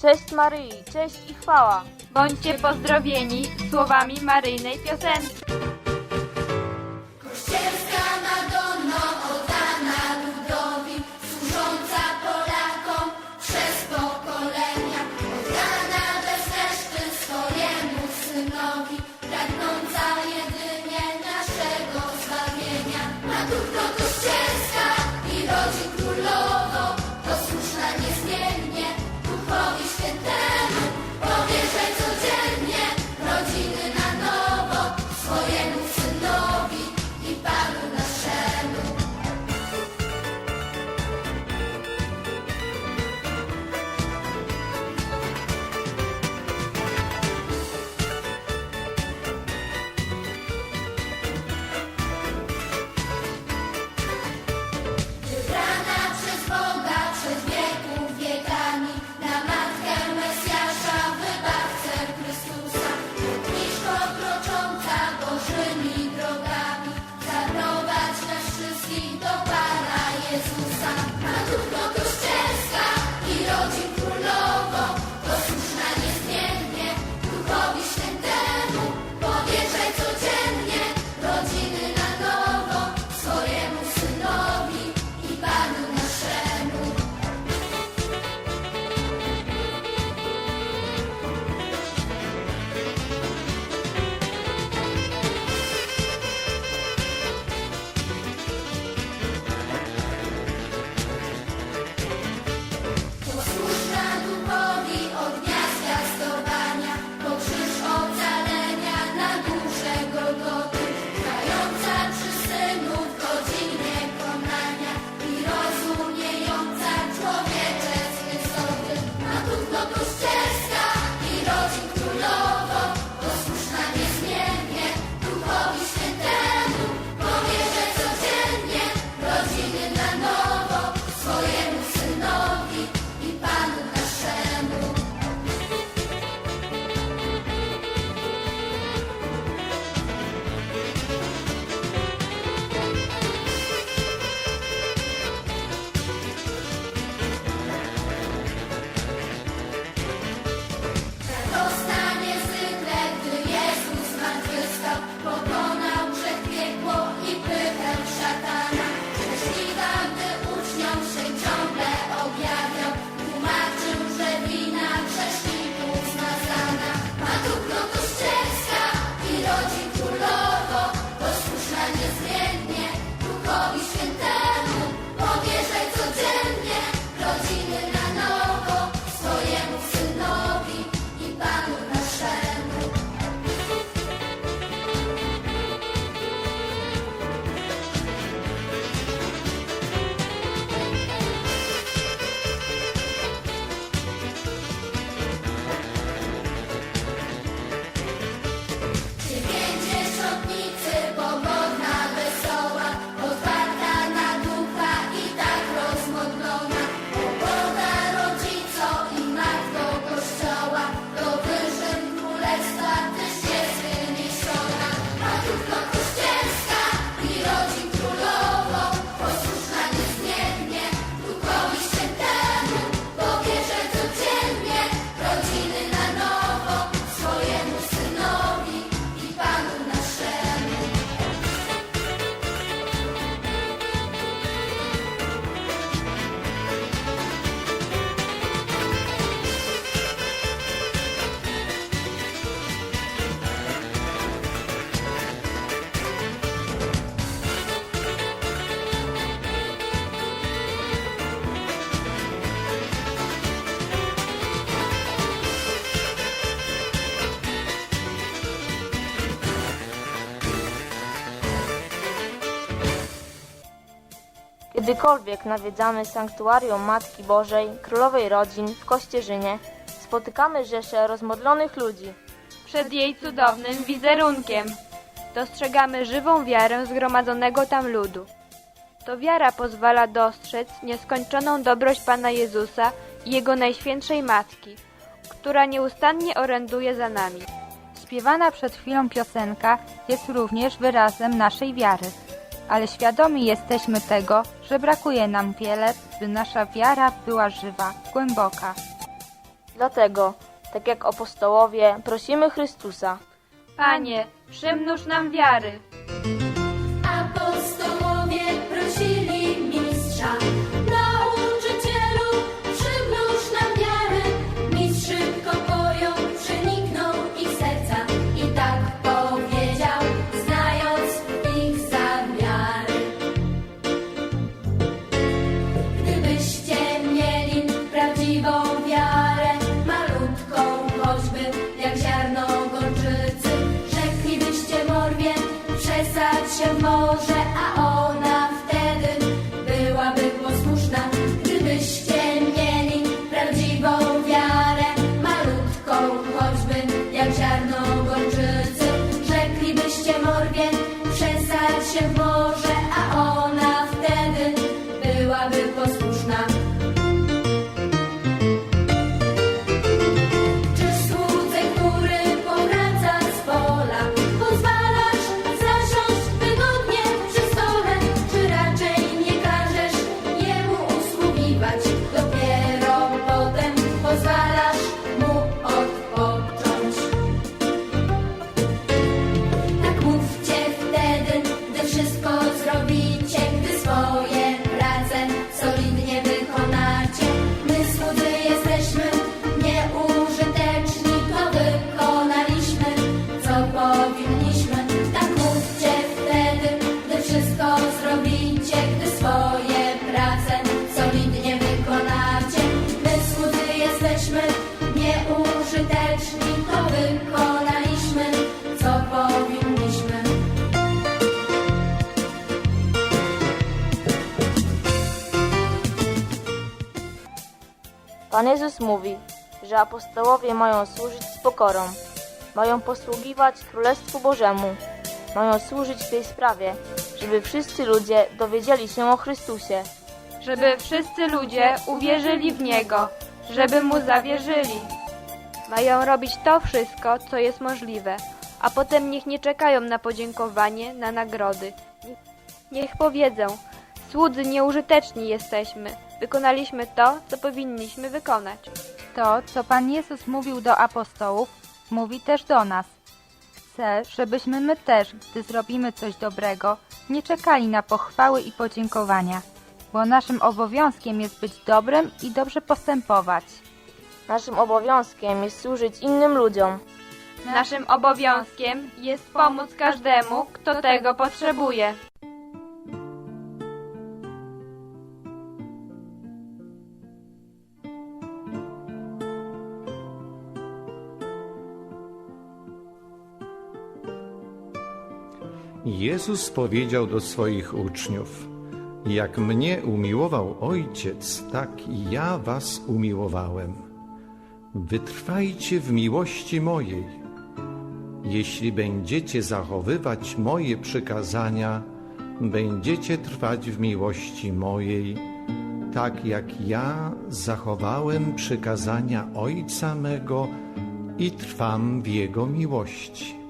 Cześć Maryi, cześć i chwała. Bądźcie pozdrowieni słowami maryjnej piosenki. Gdykolwiek nawiedzamy sanktuarium Matki Bożej, Królowej Rodzin w Kościerzynie, spotykamy rzeszę rozmodlonych ludzi. Przed jej cudownym wizerunkiem dostrzegamy żywą wiarę zgromadzonego tam ludu. To wiara pozwala dostrzec nieskończoną dobrość Pana Jezusa i Jego Najświętszej Matki, która nieustannie oręduje za nami. Śpiewana przed chwilą piosenka jest również wyrazem naszej wiary, ale świadomi jesteśmy tego, że brakuje nam wiele, by nasza wiara była żywa, głęboka. Dlatego, tak jak apostołowie, prosimy Chrystusa. Panie, przymnóż nam wiary. Się w Pan Jezus mówi, że apostołowie mają służyć z pokorą, mają posługiwać Królestwu Bożemu, mają służyć tej sprawie, żeby wszyscy ludzie dowiedzieli się o Chrystusie. żeby wszyscy ludzie uwierzyli w Niego, żeby Mu zawierzyli. Mają robić to wszystko, co jest możliwe, a potem niech nie czekają na podziękowanie, na nagrody. Niech powiedzą, słudzy nieużyteczni jesteśmy, wykonaliśmy to, co powinniśmy wykonać. To, co Pan Jezus mówił do apostołów, mówi też do nas. Chce, żebyśmy my też, gdy zrobimy coś dobrego, nie czekali na pochwały i podziękowania, bo naszym obowiązkiem jest być dobrym i dobrze postępować. Naszym obowiązkiem jest służyć innym ludziom. Naszym obowiązkiem jest pomóc każdemu, kto tego potrzebuje. Jezus powiedział do swoich uczniów: Jak mnie umiłował Ojciec, tak i ja was umiłowałem. Wytrwajcie w miłości mojej. Jeśli będziecie zachowywać moje przykazania, będziecie trwać w miłości mojej, tak jak ja zachowałem przykazania Ojca mego i trwam w Jego miłości.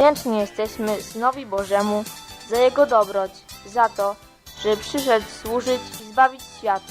Wdzięczni jesteśmy Synowi Bożemu za Jego dobroć, za to, że przyszedł służyć i zbawić świat.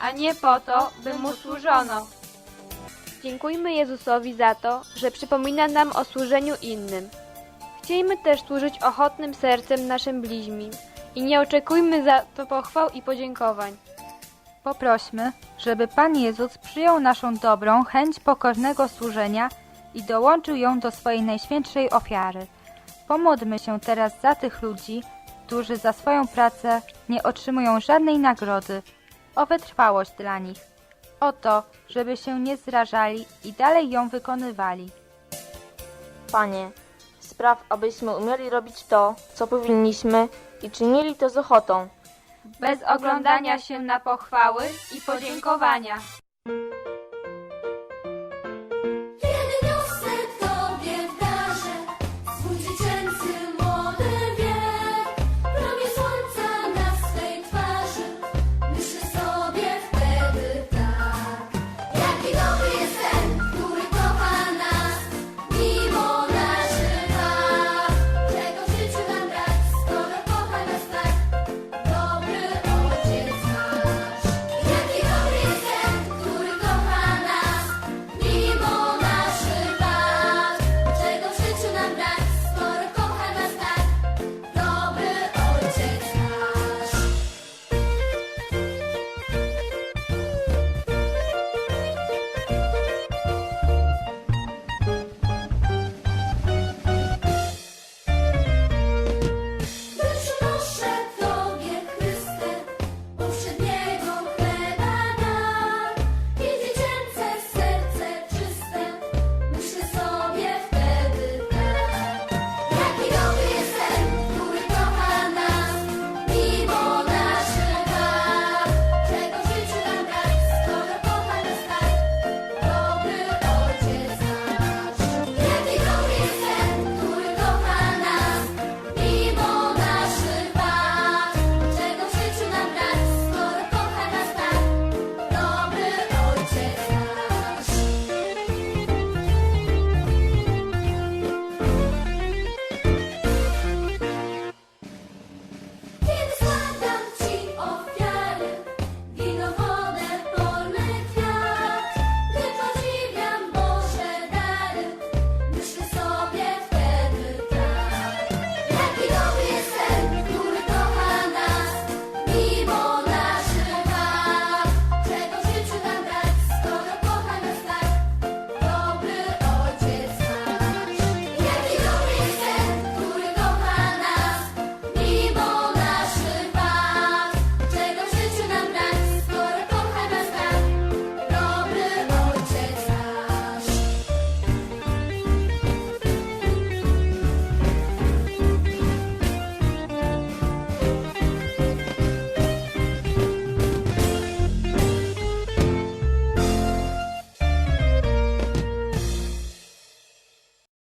a nie po to, by mu służono. Dziękujmy Jezusowi za to, że przypomina nam o służeniu innym. Chciejmy też służyć ochotnym sercem naszym bliźnim i nie oczekujmy za to pochwał i podziękowań. Poprośmy, żeby Pan Jezus przyjął naszą dobrą chęć pokornego służenia i dołączył ją do swojej najświętszej ofiary. Pomódlmy się teraz za tych ludzi, którzy za swoją pracę nie otrzymują żadnej nagrody, o wytrwałość dla nich, o to, żeby się nie zrażali i dalej ją wykonywali. Panie, spraw, abyśmy umieli robić to, co powinniśmy i czynili to z ochotą. Bez oglądania się na pochwały i podziękowania.